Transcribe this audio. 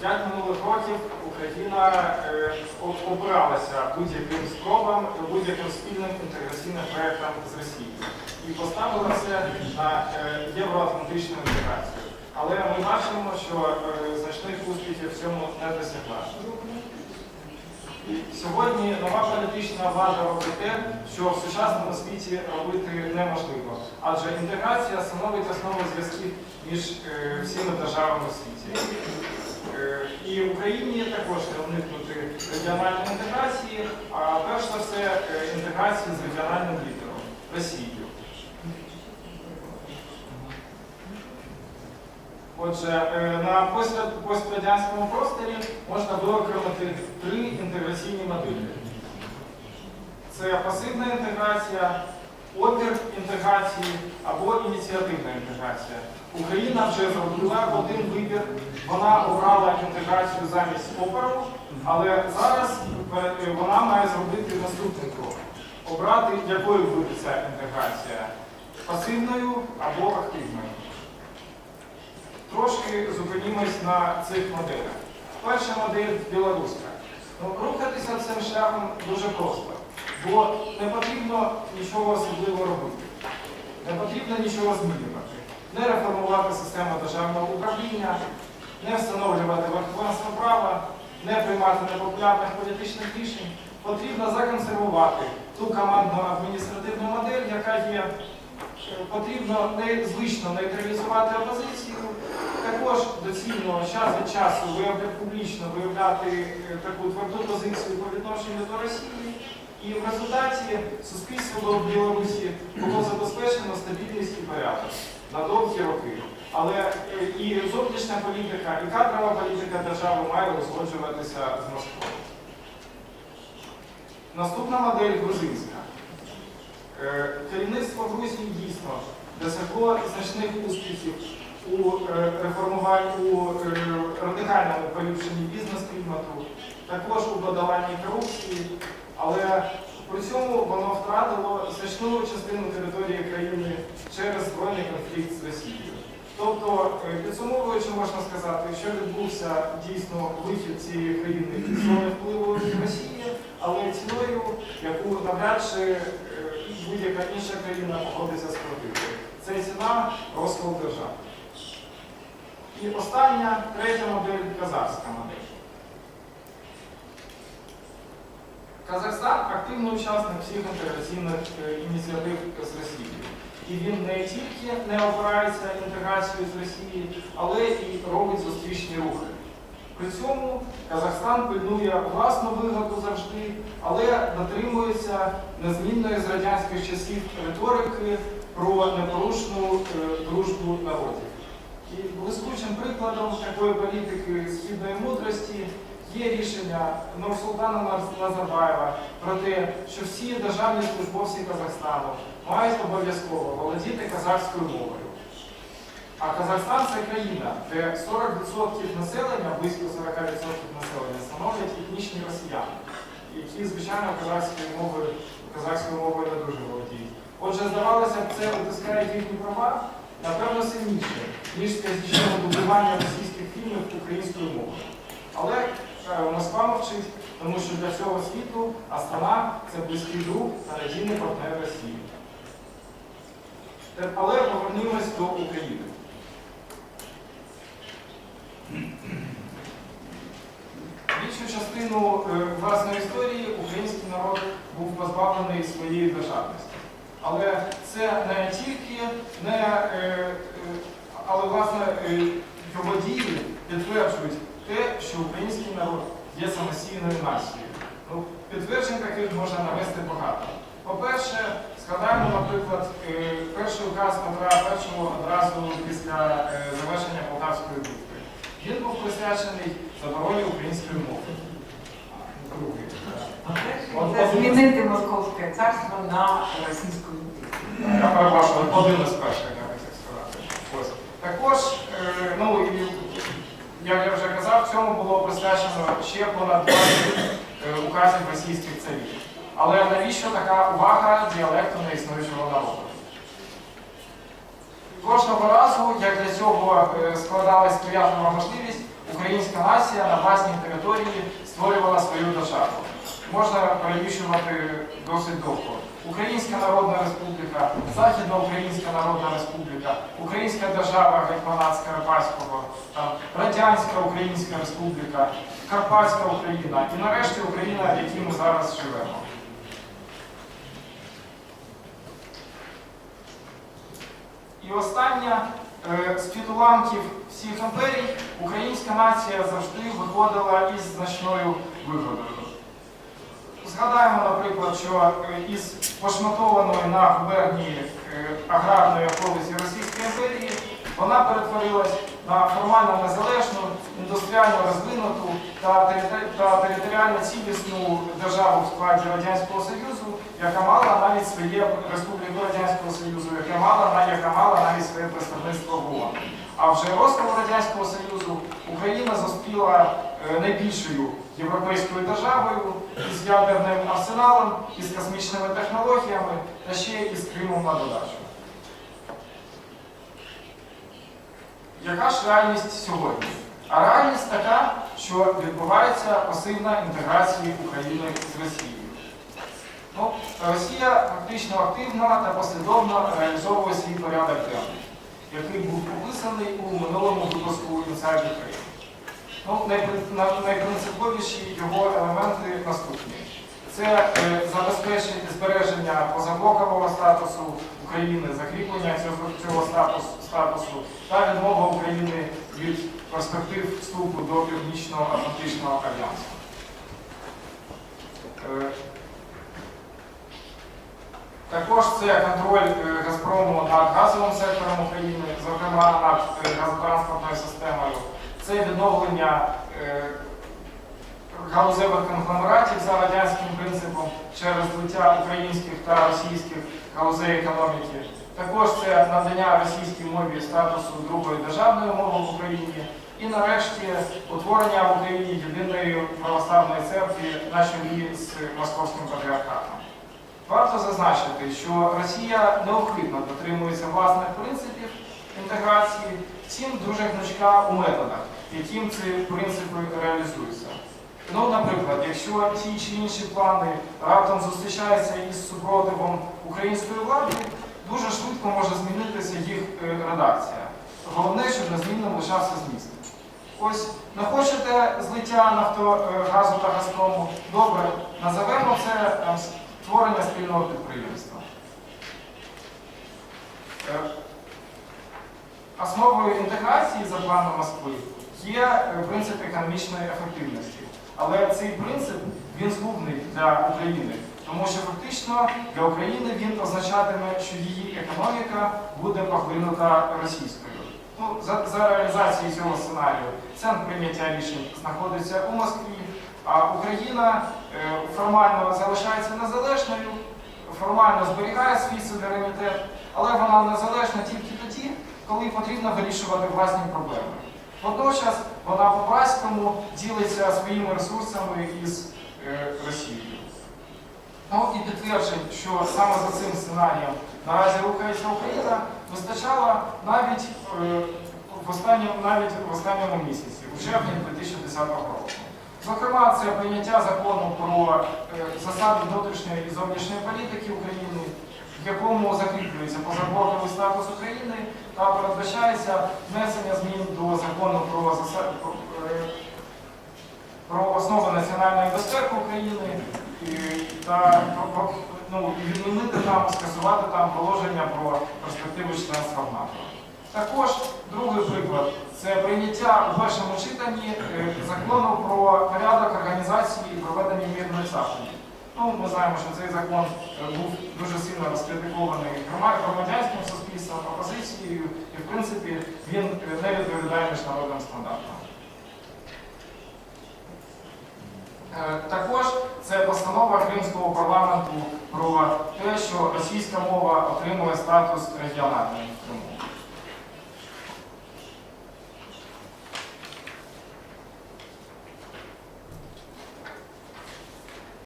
П'ять минулих років Україна е, опиралася будь-яким спробам, будь-яким спільним інтеграційним проєктам з Росією і поставила це на е, євроатлантичну інтеграцію. Але ми бачимо, що е, значних успіхів в цьому не досягла. Сьогодні нова політична влада робить те, що в сучасному світі робити неможливо, адже інтеграція становить основу зв'язків між е, всіми державами у світі. Е, І Україні також уникнути регіональної інтеграції, а перш за все е, інтеграції з регіональним лідером Росією. Отже, е, на пострадянському просторі можна виокремити три інтеграційні моделі. Це пасивна інтеграція, опір інтеграції або ініціативна інтеграція. Україна вже зробила один вибір, вона обрала інтеграцію замість опору, але зараз е, вона має зробити наступний крок. Обрати, якою буде ця інтеграція пасивною або активною. Трошки зупинімось на цих моделях. Перша модель білоруська. Ну, рухатися цим шляхом дуже просто, бо не потрібно нічого особливо робити, не потрібно нічого змінювати, не реформувати систему державного управління, не встановлювати верховенство права, не приймати непопулярних політичних рішень. Потрібно законсервувати ту командну адміністративну модель, яка є потрібно звично нейтралізувати опозицію, також доцільно час від часу публічно виявляти е, таку тверду позицію по відношенню до Росії. І в результаті суспільство в Білорусі було забезпечено стабільність і порядок на довгі роки. Але е, і зовнішня політика, і кадрова політика держави має узгоджуватися з Москвою. Наступна модель грузинська. Е, Керівництво Грузії дійсно досягло значних успіхів у е, реформуванні у е, радикальному поліпшенні бізнес-клімату, також у подоланні корупції, але при цьому воно втратило значну частину території країни через збройний конфлікт з Росією. Тобто, е, підсумовуючи, можна сказати, що відбувся дійсно вихід цієї країни із зони впливу Росії, але ціною, яку навряд чи будь-яка інша країна погодиться сплатити. Це ціна розкол держави. І остання, третя модель казахська модель. Казахстан активний учасник всіх інтеграційних е, ініціатив з Росією. І він не тільки не опирається інтеграцією з Росії, але і робить зустрічні рухи. При цьому Казахстан пильнує власну вигоду завжди, але дотримується незмінної з радянських часів риторики про непорушну е, дружбу народів. І блискучим прикладом такої політики східної мудрості є рішення Нурсултана Наз- Назарбаєва про те, що всі державні службовці Казахстану мають обов'язково володіти казахською мовою. А Казахстан це країна, де 40% населення, близько 40% населення, становлять етнічні росіяни, які, звичайно, казахською мовою, казахською мовою не дуже володіють. Отже, здавалося б, це утискає їхні права, напевно, сильніше, ніж скажімо, будування російських фільмів українською мовою. Але е, Москва мовчить, тому що для всього світу Астана це близький друг та надійний партнер Росії. Але повернімось до України. Більшу частину е, власної історії український народ був позбавлений своєї державності. Але це не тільки не, е, е, але власне е, його дії підтверджують те, що український народ є самостійною нацією. Ну, підтверджень таких можна навести багато. По-перше, згадаємо, наприклад, е, перший указ Петра І одразу після е, завершення Полтавської битви. Він був присвячений забороні української мови. Змінити московське царство на російську імперію. Я перепрошую, один із перших, я хотів сказати. Ось. Також, е, ну як я вже казав, цьому було присвячено ще понад 20 е, указів російських царів. Але навіщо така увага діалекту неіснуючого народу? Кожного разу, як для цього е, складалась сприятлива можливість, українська нація на власній території створювала свою державу. Можна перелічувати досить довго. Українська Народна Республіка, Західна Українська Народна Республіка, Українська держава Гетьманат Скарпатського, Радянська Українська Республіка, Карпатська Україна і нарешті Україна, в якій ми зараз живемо. І остання е, з під уламків всіх імперій українська нація завжди виходила із значною вигодою. Згадаємо, наприклад, що е, із пошматованої на губернії е, аграрної околиці Російської імперії вона перетворилась на формально незалежну, індустріально розвинуту та, територіально цілісну державу в складі Радянського Союзу, яка мала навіть своє Республіку Радянського Союзу, яка мала, яка мала навіть своє представництво в ООН. А вже розпал Радянського Союзу Україна зустріла найбільшою європейською державою із ядерним арсеналом, із космічними технологіями та ще із Кримом на додачу. Яка ж реальність сьогодні? А реальність така, що відбувається пасивна інтеграція України з Росією. Ну, Росія фактично активно та послідовно реалізовує свій порядок денний, який був описаний у минулому випуску Inside Ukraine. Ну, найпринциповіші його елементи наступні. Це е, забезпечення збереження позаблокового статусу України, закріплення цього, цього статус- статусу та відмова України від перспектив вступу до Північно-Атлантичного альянсу. Е, також це контроль е, Газпрому над газовим сектором України, зокрема над газотранспортною системою. Це відновлення е, галузевих конгломератів за радянським принципом через злиття українських та російських галузей економіки. Також це надання російській мові статусу другої державної мови в Україні. І нарешті утворення в Україні єдиної православної церкви на чолі з Московським патріархатом. Варто зазначити, що Росія неухитно дотримується власних принципів інтеграції, втім дуже гнучка у методах, яким ці принципи реалізуються. Ну, наприклад, якщо ті чи інші плани раптом зустрічаються із супротивом української влади, дуже швидко може змінитися їх е, редакція. Головне, щоб незмінним лишався зміст. Ось не хочете злиття Нафтогазу та Газпрому? Добре, називемо це створення спільного підприємства. Основою інтеграції за планом Москви є е, принцип економічної ефективності. Але цей принцип він згубний для України, тому що фактично для України він означатиме, що її економіка буде поглинута російською. Ну, за, за реалізацією цього сценарію центр прийняття рішень знаходиться у Москві, а Україна е, формально залишається незалежною, формально зберігає свій суверенітет, але вона незалежна тільки тоді, коли потрібно вирішувати власні проблеми. Водночас вона по-братському ділиться своїми ресурсами із е, Росією. Ну і підтверджень, що саме за цим сценарієм наразі рухається Україна, вистачало навіть, е, в останньому, навіть в останньому місяці, у червні 2010 року. Зокрема, це прийняття закону про е, засади внутрішньої і зовнішньої політики України, в якому закріплюється статус України та передбачається внесення змін до закону про, заса- про, е, основи національної безпеки України та ну, відмінити там, скасувати там положення про перспективи членства в НАТО. Також другий приклад це прийняття у першому читанні е, закону про порядок організації і проведення мирних заходів. Ну, ми знаємо, що цей закон е, був дуже сильно розкритикований громадянським суспільством, опозицією, і в принципі він не відповідає міжнародним стандартам. Е, Також це постанова Кримського парламенту про те, що російська мова отримує статус регіональної.